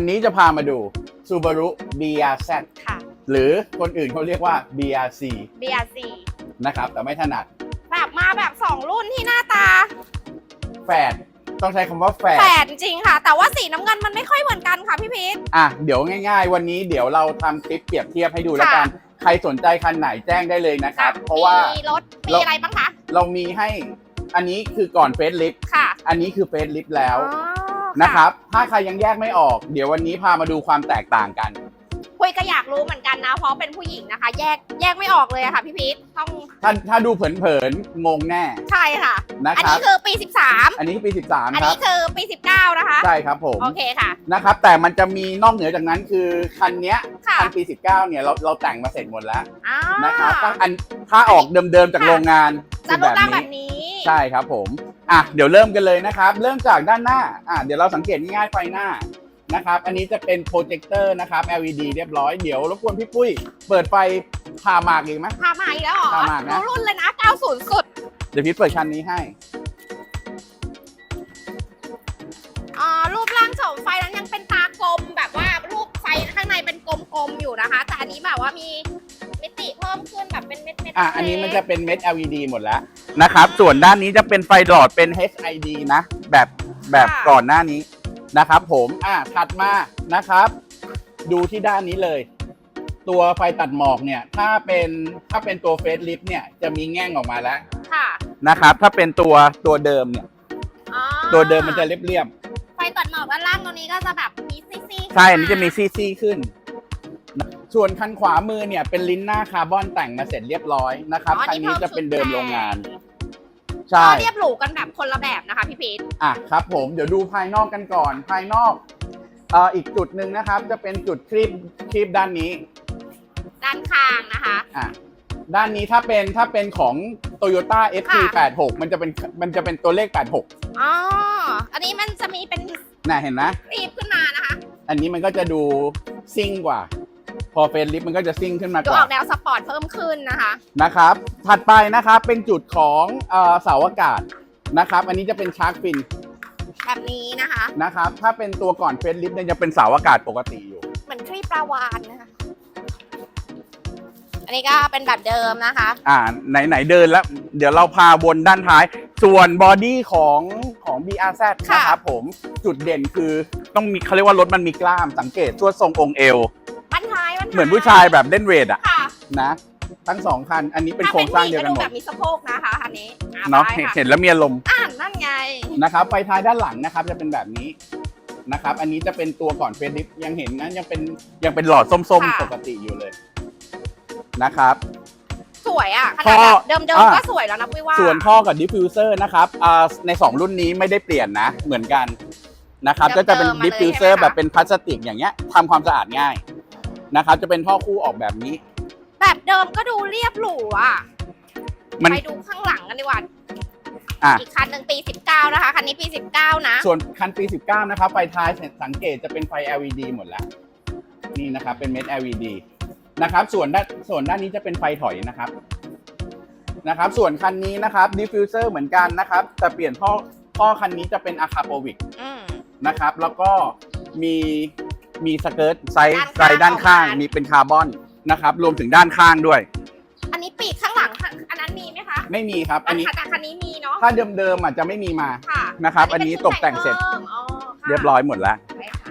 วันนี้จะพามาดู Subaru BRZ ค่ะ หรือคนอื่นเขาเรียกว่า BRC BRC นะครับ แต่ไม่ถนัด แบบมาแบบ 2 รุ่นที่หน้าตาแฝดต้องใช้คำว่าแฝแฝดดจริงๆค่ะ แต่ว่าสีน้ำเงินมันไม่ค่อยเหมือนกันค่ะพี่พีท อะ เดี๋ยวง่าย ๆ วันนี้เดี๋ยวเราทำคลิปเปรียบเทียบให้ดูแล้วกัน ใครสนใจคันไหนแจ้งได้เลยนะครับ เพราะว่า มีรถ มีเรา อะไรบ้างคะ เรามีให้อันนี้คือก่อนเฟซลิฟค่ะ อันนี้คือเฟซลิฟแล้ว อ๋อ นะครับ ถ้าใครยังแยกไม่ออก เดี๋ยววันนี้พามาดูความแตกต่างกันคุยก็อยากรู้เหมือนกันนะ เพราะเป็นผู้หญิงนะคะ แยกแยกไม่ออกเลยอะค่ะพี่พีทต้องถ้าถ้าดูเผินๆงงแน่ ใช่ค่ะ นะอันครับ นี้คือปี 13 อันนี้คือปีอัน13ครับ นี้คือปี 19 นะคะ ใช่ครับผมโอเคค่ะ นะครับ แต่มันจะมีนอกเหนือจากนั้นคือคันเนี้ยค่ะ คันปี 19 เนี่ยเราเราแต่งมาเสร็จหมดแล้วอ่านะครับตั้งอันถ้าออกเดิมๆจากโรงงานจะคือรูปร่างแบแบบบนี้ ใช่ครับผม อะเดี๋ยวเริ่มกันเลยนะครับ เริ่มจากด้านหน้าอะเดี๋ยวเราสังเกตง่ายๆไฟหน้านะครับ อันนี้จะเป็นโปรเจคเตอร์นะครับ LED เรียบร้อยเดี๋ยวรบกวนพี่ปุ้ย เปิดไฟพาหมากอีกไหม พามาอีกแล้วเหรอพามานะ รู้รุ่นเลยนะ 90 สุด เดี๋ยวพี่เปิดคันนี้ให้ อ่ารูปร่างโฉมไฟนั้นยังเป็นตากลมแบบว่ารูปไฟข้างในเป็นกลมๆอยู่นะคะ แต่อันนี้แบบว่ามีมิ ติเพิ่มขึ้นแบบเป็นเม็ดเม็ดอะอันนี้มันจะเป็นเม็ด LED หมดแล้วนะครับ ส่วนด้านนี้จะเป็นไฟหลอดเป็น HID นะ แบบแบบก่อนหน้านี้นะครับ ผมอะถัดมานะครับ ดูที่ด้านนี้เลย ตัวไฟตัดหมอกเนี่ย ถ้าเป็นถ้าเป็นตัวเฟสลิฟเนี่ยจะมีแง่งออกมาแล้วค่ะนะครับ ถ้าเป็นตัวตัวเดิมเนี่ย อ๋อตัวเดิมมันจะเรียบไฟตัดหมอกด้านล่างตรงนี้ก็จะแบบมีซี่ๆๆใช่ อันนี้จะมีซี่ๆขึ้น ส่วนคันขวามือเนี่ยเป็นลิ้นหน้าคาร์บอนแต่งมาเสร็จเรียบร้อยนะครับอ๋อคันนี้จะเป็นเดิมโรงงานก็ใช่เรียบหรูกันแบบคนละแบบนะคะพี่พีทอะครับผมเดี๋ยวดูภายนอกกันก่อน ภายนอกเอ่ออีกจุดหนึ่งนะครับ จะเป็นจุดคลีบคลีบด้านนี้ด้านข้างนะคะ อะด้านนี้ถ้าเป็นถ้าเป็นของ Toyota FT86 มันจะเป็นมันจะเป็นตัวเลข 86อ๋ออันนี้มันจะมีเป็นน่ะเห็นไหมรีบขึ้นมานะคะ อันนี้มันก็จะดูซิ่งกว่าพ อเฟรนลิฟต์มันก็จะซิ่งขึ้นมาดูกอว่า อกแนวสปอร์ตเพิ่มขึ้นนะคะ นะครับ ถัดไปนะครับเป็นจุดของเอ่อเสาอากาศนะครับ อันนี้จะเป็นชาร์กฟินแบบนี้นะคะ นะครับ ถ้าเป็นตัวก่อนเฟรนลิฟต์เนี่ยจะเป็นเสาอากาศปกติอยู่ เหมือนครีบปลาวานนะคะ อันนี้ก็เป็นแบบเดิมนะคะ อ่าไหนไหนเดินแล้ว เดี๋ยวเราพาวนด้านท้าย ส่วนบอดี้ของของ BRZ ค่ะ นะครับผมจุดเด่นคือต้องมีเขาเรียกว่ารถมันมีกล้ามสังเกตตัวทรงองค์เอว เหมือนผู้ชายแบบเล่นเวทอะค่ะนะ ทั้งสองคัน อันนี้เป็นโครงสร้างเดียวกันหมถ้ดป็ผู้หญิก็ดูแบบมีสะโพกนะคะอันนี้อ่เนาะได้เห็นค่ะเห็นแล้วมีอารมณ์อ่านนั่นไง นะครับไฟท้ายด้านหลังนะครับจะเป็นแบบนี้นะครับ อันนี้จะเป็นตัวก่อนเฟรนลิฟต์ยังเห็นนะยังเป็นยังเป็นหลอดส้มค่ะ ๆ ปกติอยู่เลยนะครับ สวยอะขท่นาดอแบบเดิมอ่าๆก็สวยแล้วนะปุ้ยว่าส่วนท่อกับดิฟฟิวเซอร์นะครับอ่าใน 2 รุ่นนี้ไม่ได้เปลี่ยนนะ เหมือนกันนะครับเดิก็มๆจะเป็นมาเลยดิฟฟิวเซอร์ใช่ไหมคะแบบเป็นพลาสติกอย่างเงี้ยทำความสะอาดง่าย นะครับ จะเป็นท่อคู่ออกแบบนี้ แบบเดิมก็ดูเรียบหรูอะมัน ไปดูข้างหลังกันดีกว่าอะ อีกคันหนึ่งปี 19 นะคะ คันนี้ปี 19 นะ ส่วนคันปี 19 นะครับ ไฟท้ายสังเกตจะเป็นไฟ LED หมดแล้ว นี่นะครับ เป็นเม็ด LED นะครับ ส่วนด้านส่วนด้านนี้จะเป็นไฟถอยนะครับ นะครับ ส่วนคันนี้นะครับดิฟฟิวเซอร์เหมือนกันนะครับ แต่เปลี่ยนท่อท่อคันนี้จะเป็นอะคาโปวิกอืมนะครับ แล้วก็มี มีสเกิร์ตไซส์ด้านข้างไซส์ด้านข้างออกมามีมีเป็นคาร์บอนนะครับ รวมถึงด้านข้างด้วย อันนี้ปีกข้างหลังค่ะอันนั้นมีไหมคะไม่มีครับ อันนี้ แต่คันนี้มีเนาะถ้าเดิมๆอะจะไม่มีมา ค่ะนะครับอันนี้ตกแต่งเสร็จพิ่มอ๋อค่ะเรียบร้อยหมดแล้วใช่ค่ะ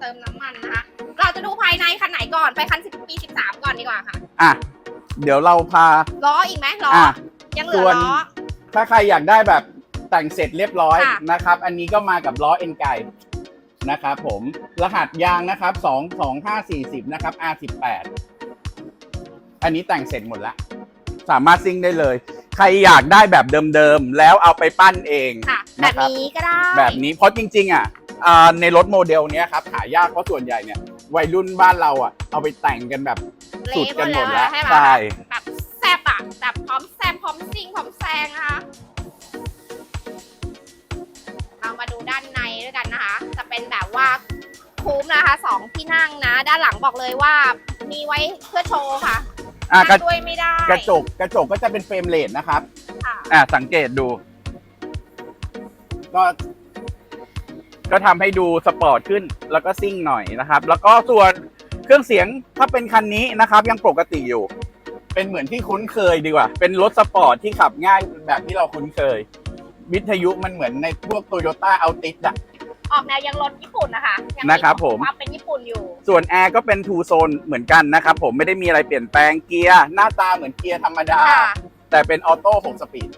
เติมน้ำมันนะคะ เราจะดูภายในคันไหนก่อนไปคัน10ปี13 ก่อนดีกว่าค่ะอะ เดี๋ยวเราพา ล้ออีกไหมล้ออะ ยังเหลืส่อวนล้อ ถ้าใครอยากได้แบบแต่งเสร็จเรียบร้อยค่ะ นะครับ อันนี้ก็มากับล้อเอ็นไก นะครับผมรหัสยางนะครับ 2 2 5 4 0 นะครับ R18 อันนี้แต่งเสร็จหมดแล้วสามารถซิ่งได้เลย ใครอยากได้แบบเดิมๆ แล้วเอาไปปั้นเองค่ะแบนะบครับนี้ก็ได้แบบนี้เพราะจริง ๆ อะอ่าในรถโมเดลเนี้ยครับหายากเพราะส่วนใหญ่เนี่ย วัยรุ่นบ้านเราอะ เอาไปแต่งกันแบบสุดกันหมดแล้วเละหมดแล้วใช่ไหมใช่ แบบแซบอะแบบพร้อมแซบพร้อมซิ่งพร้อมแซงนะคะ นนะคะ จะเป็นแบบว่าคุ้มนะคะสองที่นั่งนะ ด้านหลังบอกเลยว่ามีไว้เพื่อโชว์ค่ะอะกระนั่งด้วยไม่ได้กระจกกระจกก็จะเป็นเฟรมเลสนะครับ ค่ะอะสังเกตดู ก็ ก็ทำให้ดูสปอร์ตขึ้น แล้วก็ซิ่งหน่อยนะครับ แล้วก็ส่วนเครื่องเสียงถ้าเป็นคันนี้นะครับ ยังปกติอยู่ เป็นเหมือนที่คุ้นเคยดีกว่า เป็นรถสปอร์ตที่ขับง่ายแบบที่เราคุ้นเคย วิทยุมันเหมือนในพวกโตโยต้าเอาติสอะ ออกแนวยังรถญี่ปุ่นนะคะยังนะครับผม ความเป็นญี่ปุ่นอยู่ ส่วนแอร์ก็เป็นทูโซนเหมือนกันนะครับผมไม่ได้มีอะไรเปลี่ยนแปลงเกียร์ หน้าตาเหมือนเกียร์ธรรมดา ค่ะ แต่เป็นออโต้6สปีด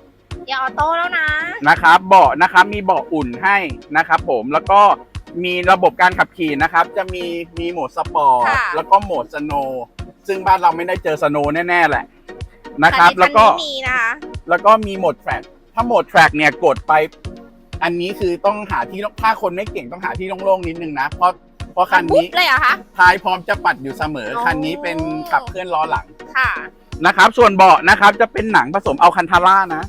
เดี๋ยวออโต้แล้วนะ นะครับเบาะนะครับมีเบาะอุ่นให้นะครับผมแล้วก็มีระบบการขับขี่นะครับ จะมีมีโหมดสปอร์ตค่ะ แล้วก็โหมดสโนว์ซึ่งบ้านเราไม่ได้เจอสโนว์แน่ๆแหละนะครับคัแล้วก็มีนะคะ แล้วก็มีโหมดแทร็กถ้าโหมดแทร็กเนี่ยกดไป อันนี้คือต้องหาที่ถ้าคนไม่เก่งต้องหาที่โล่งๆนิดนึงนะ เพราะเพราะคันปุ๊บนี้ เลยเหรอคะ ท้ายพร้อมจะปัดอยู่เสมอโอ้คันนี้เป็นขับเคลื่อนล้อหลังค่ะ นะครับ ส่วนเบาะนะครับ จะเป็นหนังผสมเอาคันทาร่านะ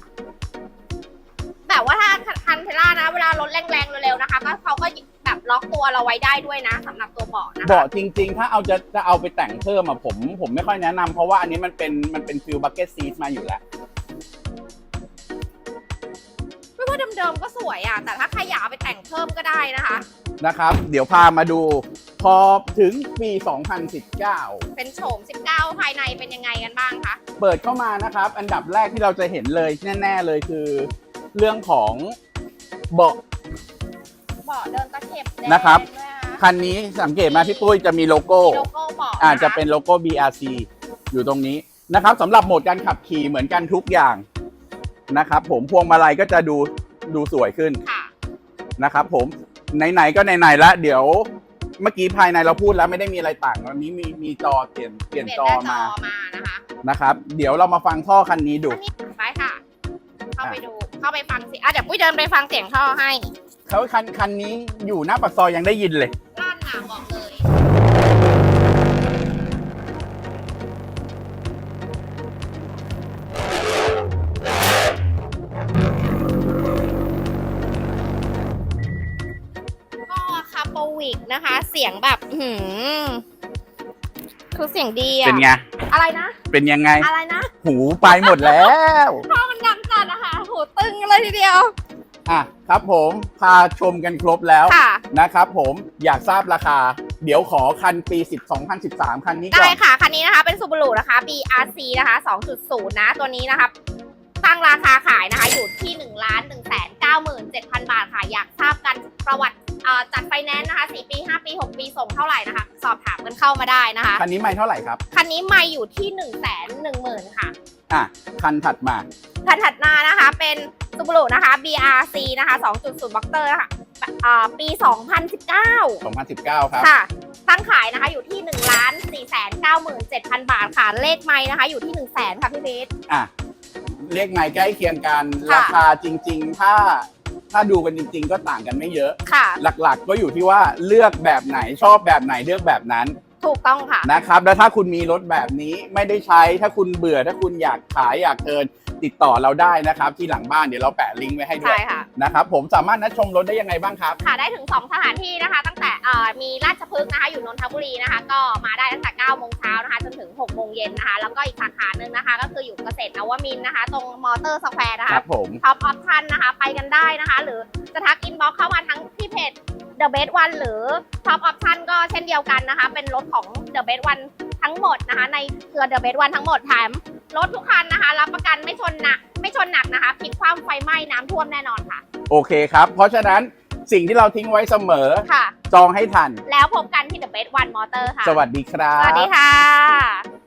แต่ว่าถ้าคันเทล่านะ เวลารถแรงๆเร็วๆนะคะ ก็เขาก็แบบล็อกตัวเราไว้ได้ด้วยนะสำหรับตัวเบาะนะคะเบาะจริง ๆ ถ้าเอาจะจะเอาไปแต่งเพิ่มอะผม ผมไม่ค่อยแนะนำเพราะว่าอันนี้มันเป็นมันเป็นฟิลบักเก็ตซีทมาอยู่แล้ว เดิมๆก็สวยอะ แต่ถ้าใครอยากเอาไปแต่งเพิ่มก็ได้นะคะ นะครับ เดี๋ยวพามาดู พอถึงปี 2019 เป็นโฉม 19 ภายในเป็นยังไงกันบ้างคะ เปิดเข้ามานะครับ อันดับแรกที่เราจะเห็นเลยแน่ ๆเลยคือ เรื่องของเบาะเบาะเดินตะเข็บแดงนะครับ ด้วยนะคะคันนี้สังเกตมาพี่ปุ้ยจะมีโลโก้ มีโลโก้เบาะอาจคจะเป็นโลโก้ BRC อยู่ตรงนี้นะครับสำหรับโหมดการขับขี่เหมือนกันทุกอย่างนะครับ ผมพวงมาลัยก็จะดู ดูสวยขึ้นค่ะ นะครับผมไหนๆก็ไหนๆแล้วเดี๋ยวเมื่อกี้ภายในเราพูดแล้วไม่ได้มีอะไรต่างวันนี้มีมีจอเปลี่ยนเปลี่ยนเปลี่ยนจอหน้าจมาอมานะคะนะครับ เดี๋ยวเรามาฟังท่อคันนี้ดูอันนี้ไปค่ะ เข้าไปดู เข้าไปฟังเสิอะเดี๋ยวปุ้ยเดินไปฟังเสียงท่อให้เขาคันคันนี้อยู่หน้าปากซอยยังได้ยินเลย นะคะ เสียงแบบอื้อหือคือเสียงดีอะเป็นไง อะไรนะ เป็นยังไง อะไรนะหูไปหมดแล้วท่อมันดังจัดนะคะหูตึงเลยทีเดียว อะครับผมพาชมกันครบแล้วค่ะ นะครับผมอยากทราบราคา เดี๋ยวขอคันปี10 2013 คันนี้ก่ได้อน ค่ะ คันนี้นะคะ เป็น Subaru นะคะ BRC นะคะ 2.0 นะ ตัวนี้นะคะตั้งราคาขายนะคะ อยู่ที่1นึ่งล้านหนึ่งแสนเก้าหมื่นเจ็ดพันบาทค่ะ อยากทราบกันประวัติเอ่อ จัดไฟแนนซ์นะคะ4ปี 5 ปี 6 ปีส่งเท่าไหร่นะคะ สอบถามกันเข้ามาได้นะคะ คันนี้ไม่เท่าไหร่ครับคันนี้ไม่อยู่ที่1นึ่งแสนหนึ่งหมื่นค่ะ อะคันถัดมาคันถัดมานะคะเป็น Subaru นะคะ BRC นะคะ2.0 b o x e r นะคะเอ่อปี 2019 2019 ครับ ค่ะ ตั้งขายนะคะอยู่ที่1นึ่งล้านสี่แสนเก้าหมื่นเจ็ดพันบาทค่ะ เลขไม้นะคะอยู่ที่1นึ่งแสนค่ะพี่เบสอะเลขไม้ใกล้เคียงกัน ค่ะ ราคาจริง ๆ ถ้า ถ้าดูกันจริง ๆ ก็ต่างกันไม่เยอะ ค่ะ หลักๆ ก็อยู่ที่ว่าเลือกแบบไหนชอบแบบไหนเลือกแบบนั้น ถูกต้องค่ะ นะครับ แล้วถ้าคุณมีรถแบบนี้ไม่ได้ใช้ถ้าคุณเบื่อถ้าคุณอยากขายอยากเทิร์นติดต่อเราได้นะครับ ที่หลังบ้านเดี๋ยวเราแปะลิงก์ไว้ให้ด้วใช่ยค่ะ นะครับผมสามารถนัดชมรถได้ยังไงบ้างครับ ค่ะได้ถึง 2 สถานที่นะคะ ตั้งแต่เอ่อมีราชพฤกษ์นะคะ อยู่นนทบุรีนะคะ ก็มาได้ตั้งแต่9โมงเช้านะคะจนถึง6โมงเย็นนะคะ แล้วก็อีกสาขาหนึ่งนะคะ ก็คืออยู่เกษตรนวมินทร์นะคะ ตรงมอเตอร์สแควร์นะคคะรับผม ท็อปออปชันนะคะ ไปกันได้นะคะ หรือจะทักอินบ็อกเข้ามาทั้งที่เพจ The Best One หรือ Top Option ก็เช่นเดียวกันนะคะ เป็นรถของ The Best One ทั้งหมดนะคะ ในเครือ The Best One ทั้งหมดแถมรถทุกคันนะคะรับประกันไม่ชนหนักไม่ชนหนักนะคะพลิกคว่ำไฟไหม้น้ำท่วมแน่นอนค่ะ โอเคครับ เพราะฉะนั้นสิ่งที่เราทิ้งไว้เสมอ ค่ะ จองให้ทัน แล้วพบกันที่ The Best One Motor ค่ะ สวัสดีครับ สวัสดีค่ะ